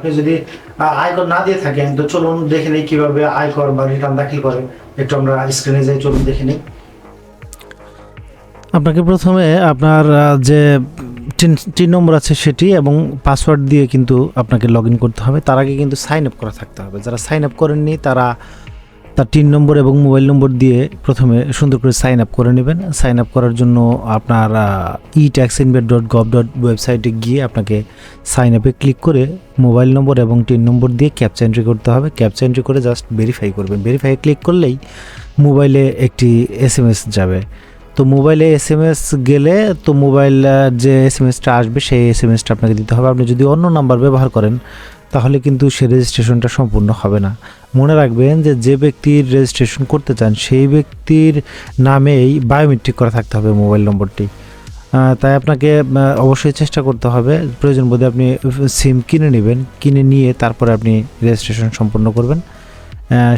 আপনি যদি আয়কর না দিয়ে থাকেন, তো চলুন দেখে নিই কীভাবে আয়কর বা রিটার্ন দাখিল করে। একটু আমরা স্ক্রিনে যাই, চলুন দেখে নিই। আপনাকে প্রথমে আপনার যে তিন নম্বর আছে সেটি এবং পাসওয়ার্ড দিয়ে কিন্তু আপনাকে লগ করতে হবে। তার আগে কিন্তু সাইন আপ করা থাকতে হবে। যারা সাইন আপ করেননি, তারা তার টিন নম্বর এবং মোবাইল নম্বর দিয়ে প্রথমে সুন্দর করে সাইন আপ করে নেবেন। সাইন আপ করার জন্য আপনার ই ট্যাক্স ইনভেট ডট গভ ডট ওয়েবসাইটে গিয়ে আপনাকে সাইন আপে ক্লিক করে মোবাইল নম্বর এবং টিন নম্বর দিয়ে ক্যাপচা এন্ট্রি করতে হবে। ক্যাপচা এন্ট্রি করে জাস্ট ভেরিফাই করবেন। ভেরিফাই ক্লিক করলেই মোবাইলে একটি এস যাবে। তো মোবাইলে এস এম এস গেলে তো মোবাইল যে এস এম এসটা আসবে, সেই এস এম এসটা আপনাকে দিতে হবে। আপনি যদি অন্য নাম্বার ব্যবহার করেন, তাহলে কিন্তু সে রেজিস্ট্রেশনটা সম্পূর্ণ হবে না। মনে রাখবেন যে যে ব্যক্তির রেজিস্ট্রেশন করতে চান, সেই ব্যক্তির নামেই বায়োমেট্রিক করা থাকতে হবে মোবাইল নম্বরটি। তাই আপনাকে অবশ্যই চেষ্টা করতে হবে। প্রয়োজন বোধে আপনি সিম কিনে নেবেন, কিনে নিয়ে তারপরে আপনি রেজিস্ট্রেশন সম্পন্ন করবেন।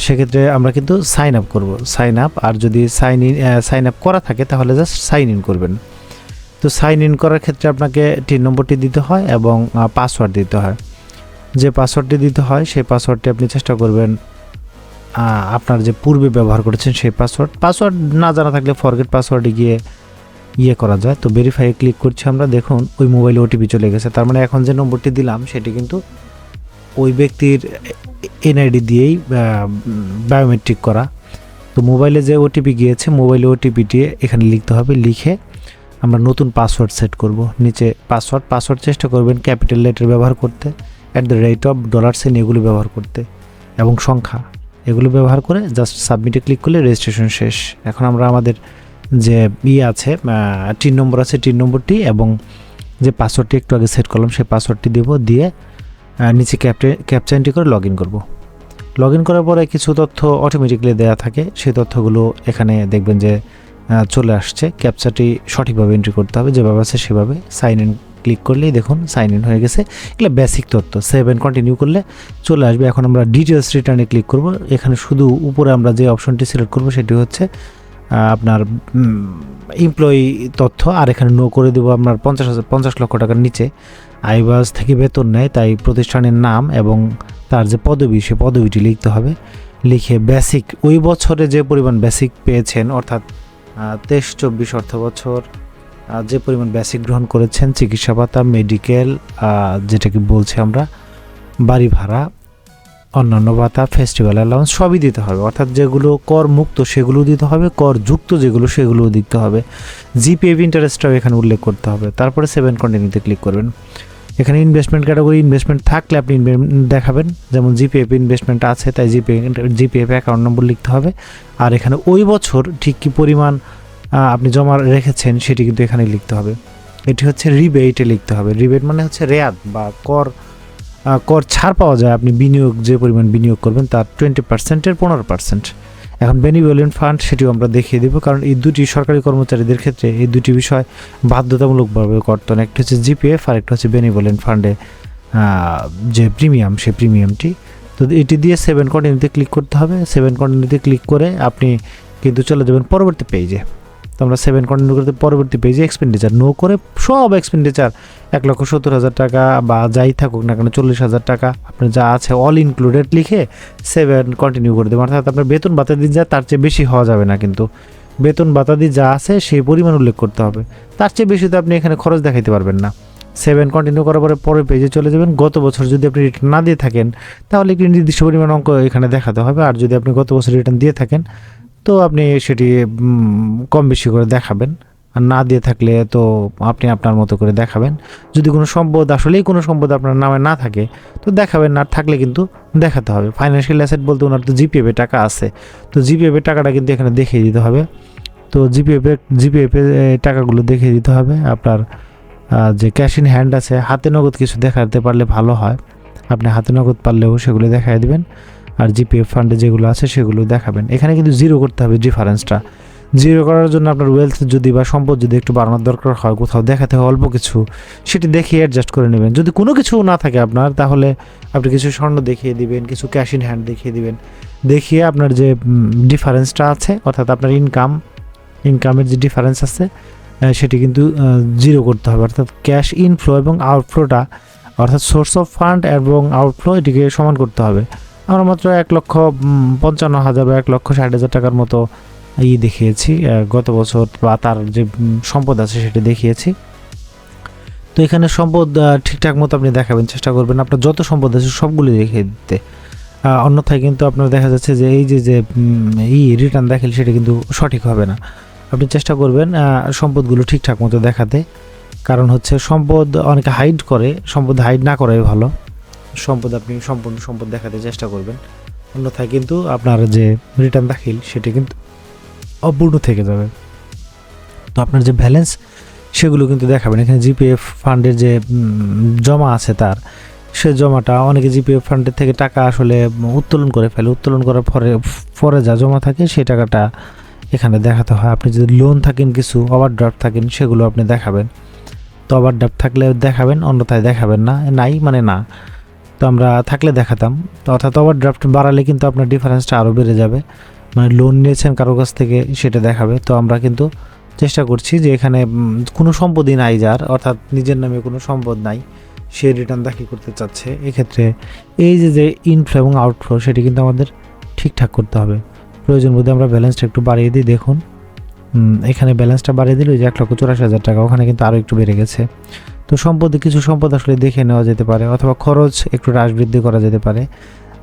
সেক্ষেত্রে আমরা কিন্তু সাইন আপ করব। সাইন আপ আর যদি সাইন ইন সাইন আপ করা থাকে, তাহলে জাস্ট সাইন ইন করবেন। তো সাইন ইন করার ক্ষেত্রে আপনাকে টিন নম্বরটি দিতে হয় এবং পাসওয়ার্ড দিতে হয়। যে পাসওয়ার্ডটি দিতে হয়, সেই পাসওয়ার্ডটি আপনি চেষ্টা করবেন আপনার যে পূর্বে ব্যবহার করেছেন সেই পাসওয়ার্ড পাসওয়ার্ড না জানা থাকলে ফরগেট পাসওয়ার্ডে গিয়ে ইয়ে করা যায়। তো ভেরিফাই ক্লিক করছি আমরা, দেখুন ওই মোবাইলে ওটিপি চলে গেছে। তার মানে এখন যে নম্বরটি দিলাম, সেটি কিন্তু ওই ব্যক্তির এনআইডি দিয়েই বায়োমেট্রিক করা। তো মোবাইলে যে ওটিপি গিয়েছে, মোবাইলে ওটিপি দিয়ে এখানে লিখতে হবে, লিখে আমরা নতুন পাসওয়ার্ড সেট করব। নিচে পাসওয়ার্ড পাসওয়ার্ড চেষ্টা করবেন ক্যাপিটাল লেটার ব্যবহার করতে at the rate of dollar sign এগুলো ব্যবহার করতে, এবং সংখ্যা। এগুলো ব্যবহার করে জাস্ট সাবমিটে ক্লিক করলে রেজিস্ট্রেশন শেষ। এখন আমরা আমাদের যে ই আছে টিন নম্বর আছে, টিন নম্বরটি, এবং যে পাসওয়ার্ডটি একটু আগে সেট করলাম, সেই পাসওয়ার্ডটি দেব, দিয়ে নিচে ক্যাপচা এন্ট্রি করে লগ ইন করব। লগ ইন করার পরে কিছু তথ্য অটোমেটিকলি দেওয়া থাকে। সেই তথ্যগুলো এখানে দেখবেন যে চলে আসছে। ক্যাপচাটি সঠিকভাবে এন্ট্রি করতে হবে। যেভাবে আছে সেভাবে সাইন ইন ক্লিক করলেই দেখুন সাইন ইন হয়ে গেছে। এগুলো বেসিক তথ্য। সেভ অ্যান্ড কন্টিনিউ করলে চলে আসবে। এখন আমরা ডিটেলস রিটার্নে ক্লিক করব। এখানে শুধু উপরে আমরা যে অপশনটি সিলেক্ট করব সেটি হচ্ছে আপনার এমপ্লয়ি তথ্য। আর এখানে নো করে দেবো আপনার পঞ্চাশ হাজার, পঞ্চাশ লক্ষ টাকার নিচে। আইবাস থেকে বেতন নেয়, তাই প্রতিষ্ঠানের নাম এবং তার যে পদবি, সে পদবিটি লিখতে হবে। লিখে বেসিক ওই বছরে যে পরিমাণ বেসিক পেয়েছেন, অর্থাৎ তেইশ, চব্বিশ অর্থ বছর যে পরিমাণ বেসিক গ্রহণ করেছেন, চিকিৎসা ভাতা মেডিকেল যেটাকে বলছি আমরা, বাড়ি ভাড়া, অন্যান্য ভাতা ফেস্টিভ্যাল অ্যালাউন্স সবই দিতে হবে। অর্থাৎ যেগুলো কর মুক্ত সেগুলো দিতে হবে কর যুক্ত যেগুলো সেগুলোও দিতে হবে। জিপিএফ ইন্টারেস্টটাও এখানে উল্লেখ করতে হবে। তারপরে সেভেন কন্টিনিউতে ক্লিক করবেন। এখানে ইনভেস্টমেন্ট ক্যাটাগরি ইনভেস্টমেন্ট থাকলে আপনি দেখাবেন। যেমন জিপিএফ ইনভেস্টমেন্ট আছে, তাই জিপিএফ জিপিএফ অ্যাকাউন্ট নম্বর লিখতে হবে। আর এখানে ওই বছর ঠিক কী পরিমাণ আপনি জমা রেখেছেন সেটি কিন্তু এখানে লিখতে হবে। এটি হচ্ছে রিবেটে লিখতে হবে। রিবেট মানে হচ্ছে রেয়াদ বা কর কর ছাড় পাওয়া যায়। আপনি বিনিয়োগ, যে পরিমাণ বিনিয়োগ করবেন তার টোয়েন্টি পার্সেন্টের পনেরো পার্সেন্ট এখন বেনিভোলেন্ট ফান্ড সেটিও আমরা দেখিয়ে দেবো, কারণ এই দুটি সরকারি কর্মচারীদের ক্ষেত্রে এই দুটি বিষয় বাধ্যতামূলকভাবে কর্তন একটা হচ্ছে জিপিএফ আর একটা হচ্ছে বেনিভোলেন্ট ফান্ডে যে প্রিমিয়াম সেই প্রিমিয়ামটি তো এটি দিয়ে সেভেন কন্টিনিউতে ক্লিক করতে হবে। সেভেন কন্টিনিউতে ক্লিক করে আপনি কিন্তু চলে যাবেন পরবর্তী পেজে তো আমরা সেভেন কন্টিনিউ করতে পরবর্তী পেজে এক্সপেন্ডিচার নো করে সব এক্সপেন্ডিচার এক লক্ষ সত্তর হাজার টাকা বা যাই থাকুক না কেন চল্লিশ হাজার টাকা, আপনার যা আছে অল ইনক্লুডেড লিখে সেভেন কন্টিনিউ করে দেবেন। অর্থাৎ আপনার বেতন ভাতা দিয়ে যা, তার চেয়ে বেশি হওয়া যাবে না কিন্তু। বেতন ভাতা দিয়ে যা আছে সেই পরিমাণ উল্লেখ করতে হবে। তার চেয়ে বেশি তো আপনি এখানে খরচ দেখাইতে পারবেন না। সেভেন কন্টিনিউ করার পরে পরের পেজে চলে যাবেন। গত বছর যদি আপনি রিটার্ন না দিয়ে থাকেন, তাহলে একটি নির্দিষ্ট পরিমাণ অঙ্ক এখানে দেখাতে হবে। আর যদি আপনি গত বছর রিটার্ন দিয়ে থাকেন তো আপনি সেটি কম বেশি করে দেখাবেন। আর না দিয়ে থাকলে তো আপনি আপনার মতো করে দেখাবেন। যদি কোনো সম্পদ, আসলেই কোনো সম্পদ আপনার নামে না থাকে, তো দেখাবেন না। থাকলে কিন্তু দেখাতে হবে। ফাইন্যান্সিয়াল অ্যাসেট বলতে ওনার তো জিপিএফ টাকা আছে। তো জিপিএফ টাকাটা কিন্তু এখানে দেখিয়ে দিতে হবে। তো জিপিএফ জিপিএফে টাকাগুলো দেখিয়ে দিতে হবে। আপনার যে ক্যাশ ইন হ্যান্ড আছে, হাতে নগদ কিছু দেখাতে পারলে ভালো হয়। আপনি হাতে নগদ পারলেও সেগুলো দেখাই দেবেন। আর জিপিএফ ফান্ডে যেগুলো আছে সেগুলো দেখাবেন। এখানে কিন্তু জিরো করতে হবে ডিফারেন্সটা জিরো করার জন্য আপনার ওয়েলথ যদি বা সম্পদ যদি একটু বাড়ানোর দরকার হয়, কোথাও দেখাতে হয় অল্প কিছু, সেটি দেখিয়ে অ্যাডজাস্ট করে নেবেন। যদি কোনো কিছু না থাকে আপনার, তাহলে আপনি কিছু স্বর্ণ দেখিয়ে দিবেন, কিছু ক্যাশ ইন হ্যান্ড দেখিয়ে দিবেন। দেখিয়ে আপনার যে ডিফারেন্সটা আছে, অর্থাৎ আপনার ইনকাম ইনকামের যে ডিফারেন্স আছে সেটি কিন্তু জিরো করতে হবে। অর্থাৎ ক্যাশ ইনফ্লো এবং আউটফ্লোটা অর্থাৎ সোর্স অফ ফান্ড এবং আউটফ্লো এটিকে সমান করতে হবে। আমরা মাত্র এক লক্ষ পঞ্চান্ন হাজার বা এক লক্ষ ষাট হাজার টাকার মতো ই দেখিয়েছি। গত বছর বা তার যে সম্পদ আছে সেটা দেখিয়েছি। তো এখানে সম্পদ ঠিকঠাক মতো আপনি দেখাবেন, চেষ্টা করবেন। আপনার যত সম্পদ আছে সবগুলি দেখিয়ে দিতে। অন্যথায় কিন্তু আপনার দেখা যাচ্ছে যে, এই যে যে ই রিটার্ন দেখাল সেটা কিন্তু সঠিক হবে না। আপনি চেষ্টা করবেন সম্পদগুলো ঠিকঠাক মতো দেখাতে। কারণ হচ্ছে সম্পদ অনেকে হাইড করে, সম্পদ হাইড না করাই ভালো। সম্পদ আপনি সম্পূর্ণ সম্পদ দেখাতে চেষ্টা করবেন। অন্যথায় কিন্তু আপনার যে রিটার্ন দাখিল, সেটা কিন্তু অপূর্ণ থেকে যাবে। তো আপনার যে ব্যালেন্স সেগুলো কিন্তু দেখাবেন। এখানে জিপিএফ ফান্ডের যে জমা আছে তার, সে জমাটা অনেকে জিপিএফ ফান্ডের থেকে টাকা আসলে উত্তোলন করে ফেলে। উত্তোলন করার পরে পরে যা জমা থাকে, সেই টাকাটা এখানে দেখাতে হয়। আপনি যদি লোন থাকেন কিছু ওভারড্রাফট থাকেন, সেগুলো আপনি দেখাবেন। তো ওভারড্রাফট থাকলে দেখাবেন, অন্যথায় দেখাবেন না। নাই মানে না। তো আমরা থাকলে দেখাতাম। তো অর্থাৎ ওভারড্রাফট বাড়ালে কিন্তু আপনার ডিফারেন্সটা আরও বেড়ে যাবে। মানে লোন নিয়েছেন কারও কাছ থেকে, সেটা দেখাবে। তো আমরা কিন্তু চেষ্টা করছি যে এখানে কোনো সম্পদই নাই যার। অর্থাৎ নিজের নামে কোনো সম্পদ নাই। সে রিটার্ন দাখিল করতে চাচ্ছে। এক্ষেত্রে এই যে যে ইনফ্লো এবং আউটফ্লো সেটি কিন্তু আমাদের ঠিকঠাক করতে হবে। প্রয়োজন বোধে আমরা ব্যালেন্সটা একটু বাড়িয়ে দিই, দেখুন। এখানে ব্যালেন্সটা বাড়িয়ে দিলে ওই যে এক লক্ষ চুরাশি হাজার টাকা, ওখানে কিন্তু আরও একটু বেড়ে গেছে। তো সম্পদে কিছু সম্পদ আসলে দেখে নেওয়া যেতে পারে, অথবা খরচ একটু হ্রাস বৃদ্ধি করা যেতে পারে।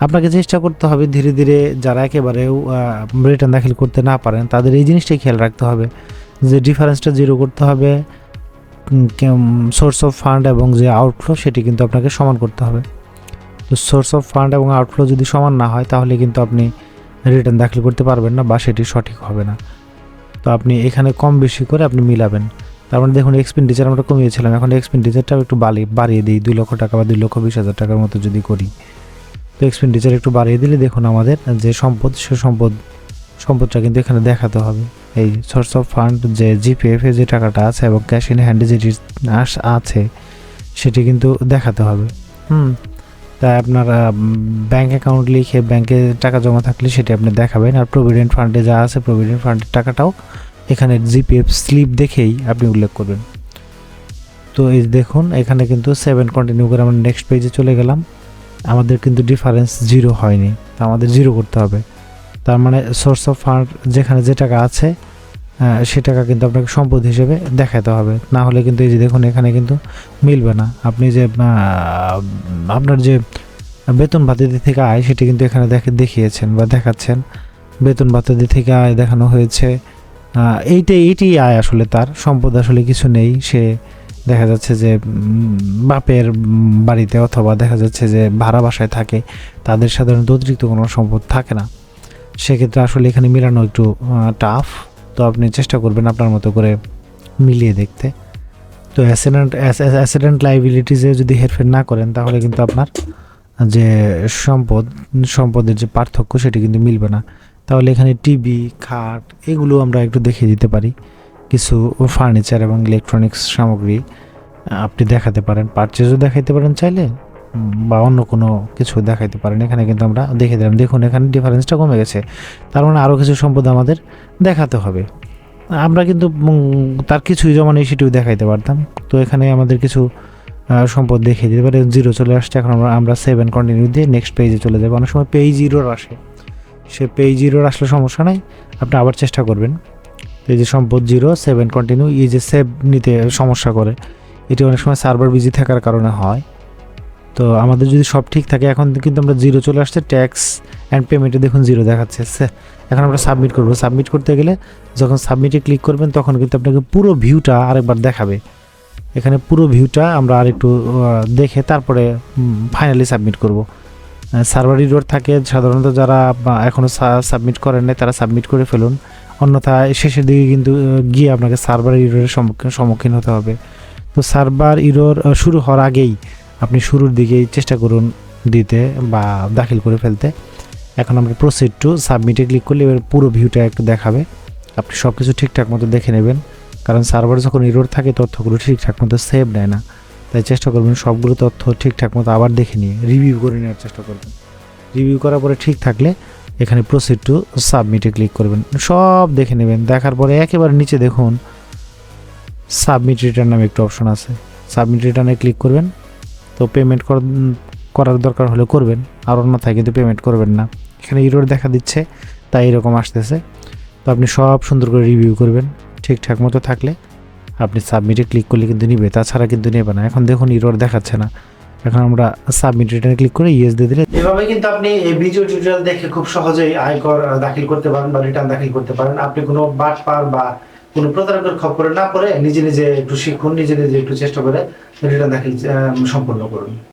আপনাকে চেষ্টা করতে হবে ধীরে ধীরে যারা একেবারেও রিটার্ন দাখিল করতে না পারেন, তাদের এই জিনিসটাই খেয়াল রাখতে হবে। যে ডিফারেন্সটা জিরো করতে হবে সোর্স অফ ফান্ড এবং যে আউটফ্লো সেটি কিন্তু আপনাকে সমান করতে হবে। তো সোর্স অফ ফান্ড এবং আউটফ্লো যদি সমান না হয়, তাহলে কিন্তু আপনি রিটার্ন দাখিল করতে পারবেন না বা সেটি সঠিক হবে না। তো আপনি এখানে কম বেশি করে আপনি মিলাবেন। তার মানে দেখুন এক্সপেন্ডিচার আমরা কমিয়েছিলাম। এখন এক্সপেন্ডিচারটাও একটু বাড়িয়ে বাড়িয়ে দিই, দুই লক্ষ টাকা বা দুই লক্ষ বিশ হাজার টাকার মতো যদি করি। তো এক্সপেন্ডিচার একটু বাড়িয়ে দিলে দেখুন, আমাদের যে সম্পদ, সে সম্পদ, সম্পদটা কিন্তু এখানে দেখাতে হবে। এই সোর্স অফ ফান্ড যে জিপিএফ যে টাকাটা আছে এবং ক্যাশ ইন হ্যান্ডে যেটি আছে, সেটি কিন্তু দেখাতে হবে। হুম? তাই আপনার ব্যাঙ্ক অ্যাকাউন্ট লিখে ব্যাংকে টাকা জমা থাকলে সেটি আপনি দেখাবেন। আর প্রভিডেন্ট ফান্ডে যা আছে প্রভিডেন্ট ফান্ডের টাকাটাও এখানে জিপিএফ স্লিপ দেখেই আপনি উল্লেখ করবেন। তো এই দেখুন, এখানে কিন্তু সেভেন কন্টিনিউ করে আমরা নেক্সট পেজে চলে গেলাম। আমাদের কিন্তু ডিফারেন্স জিরো হয়নি, তা আমাদের জিরো করতে হবে। তার মানে সোর্স অফ ফান্ড যেখানে যে টাকা আছে সে টাকা কিন্তু আপনাকে সম্পদ হিসেবে দেখাতে হবে। না হলে কিন্তু এই যে দেখুন, এখানে কিন্তু মিলবে না। আপনি যে আপনার যে বেতন ভাতাদি থেকে আয়, সেটি কিন্তু এখানে দেখে দেখিয়েছেন বা দেখাচ্ছেন। বেতন ভাতাদি থেকে আয় দেখানো হয়েছে। আহ, এইটাই এইটাই আয় আসলে তার সম্পদ আসলে কিছু নেই। সে দেখা যাচ্ছে যে বাপের বাড়িতে অথবা দেখা যাচ্ছে যে ভাড়া বাসায় থাকে তাদের সাধারণত অতিরিক্ত কোনো সম্পদ থাকে না। সেক্ষেত্রে আসলে এখানে মিলানো একটু টাফ তো আপনি চেষ্টা করবেন আপনার মতো করে মিলিয়ে দেখতে। তো অ্যাসিডেন্ট অ্যাসিডেন্ট লাইবিলিটিসে যদি হেরফের না করেন তাহলে কিন্তু আপনার যে সম্পদ সম্পদের যে পার্থক্য সেটি কিন্তু মিলবে না। তাহলে এখানে টিভি খাট এগুলো আমরা একটু দেখিয়ে দিতে পারি। কিছু ফার্নিচার এবং ইলেকট্রনিক্স সামগ্রী আপনি দেখাতে পারেন পারচেজও দেখাইতে পারেন চাইলে বা অন্য কোনো কিছু দেখাইতে পারেন। এখানে কিন্তু আমরা দেখে দিলাম, দেখুন এখানে ডিফারেন্সটা কমে গেছে। তার মানে আরও কিছু সম্পদ আমাদের দেখাতে হবে। আমরা কিন্তু তার কিছুই জমা নেই সেটিও দেখাইতে পারতাম। তো এখানে আমাদের কিছু সম্পদ দেখিয়ে দিতে পারে জিরো চলে আসছে, এখন আমরা আমরা সেভেন কন্টিনিউ দিয়ে নেক্সট পেজে চলে যাব। অনেক সময় পেজ জিরোর আসে। সে পেজ জিরোর আসলে সমস্যা নাই, আপনি আবার চেষ্টা করবেন। এই যে সম্পদ জিরো সেভেন কন্টিনিউ এই যে সেভ নিতে সমস্যা করে, এটি অনেক সময় সার্ভার বিজি থাকার কারণে হয়। তো আমাদের যদি সব ঠিক থাকে, এখন কিন্তু আমরা জিরো চলে আসছে ট্যাক্স অ্যান্ড পেমেন্টে দেখুন জিরো দেখাচ্ছে। এখন আমরা সাবমিট করব। সাবমিট করতে গেলে যখন সাবমিটে ক্লিক করবেন, তখন কিন্তু আপনাকে পুরো ভিউটা আরেকবার দেখাবে। এখানে পুরো ভিউটা আমরা আরেকটু দেখে তারপরে ফাইনালি সাবমিট করব। সার্ভার ইরোর থাকে। সাধারণত যারা এখনও সাবমিট করেন নাই, তারা সাবমিট করে ফেলুন। অন্যথায় শেষের দিকে কিন্তু গিয়ে আপনাকে সার্ভার ইরোরের সম্মুখীন সম্মুখীন হতে হবে। তো সার্ভার ইরোর শুরু হওয়ার আগেই আপনি শুরুর দিকেই চেষ্টা করুন দিতে বা দাখিল করে ফেলতে। এখন আমরা প্রসিড টু সাবমিটে ক্লিক করলে এবার পুরো ভিউটা একটু দেখাবে। আপনি সব কিছু ঠিকঠাক মতো দেখে নেবেন। কারণ সার্ভার যখন ইরোর থাকে, তথ্যগুলো ঠিকঠাক মতো সেভ নেয় না। তাই চেষ্টা করবেন সবগুলো তথ্য ঠিকঠাক মতো আবার দেখে নিয়ে রিভিউ করে নেওয়ার চেষ্টা করবেন। রিভিউ করার পরে ঠিক থাকলে এখানে প্রসিড টু সাবমিটে ক্লিক করবেন। সব দেখে নেবেন, দেখার পরে একেবারে নিচে দেখুন সাবমিট রিটার্ন নামে একটু অপশন আছে। সাবমিট রিটার্নে ক্লিক করবেন, তো পেমেন্ট করার দরকার হলে করবেন, আর অন্যথায় কিন্তু পেমেন্ট করবেন না। এখানে ইরোর দেখা দিচ্ছে, তাই এরকম আসতেছে। তো আপনি সব সুন্দর করে রিভিউ করবেন, ঠিকঠাক মতো থাকলে আপনি সাবমিটে ক্লিক করলে কিন্তু নিবে, তাছাড়া কিন্তু নেবে না। এখন দেখুন ইরোর দেখাচ্ছে না। এখন আমরা সাবমিট রিটার্ন ক্লিক করে ইয়েস দিয়ে দিলে এভাবে কিন্তু আপনি এই ভিডিও টিউটোরিয়াল দেখে খুব সহজেই আয়কর দাখিল করতে পারেন বা রিটার্ন দাখিল করতে পারেন। আপনি কোনো বাট পার বা কোনো প্রতারকের খবরে না পড়ে নিজে নিজে একটু শিখুন, নিজে নিজে একটু চেষ্টা করে রিটার্ন দাখিল সম্পন্ন করুন।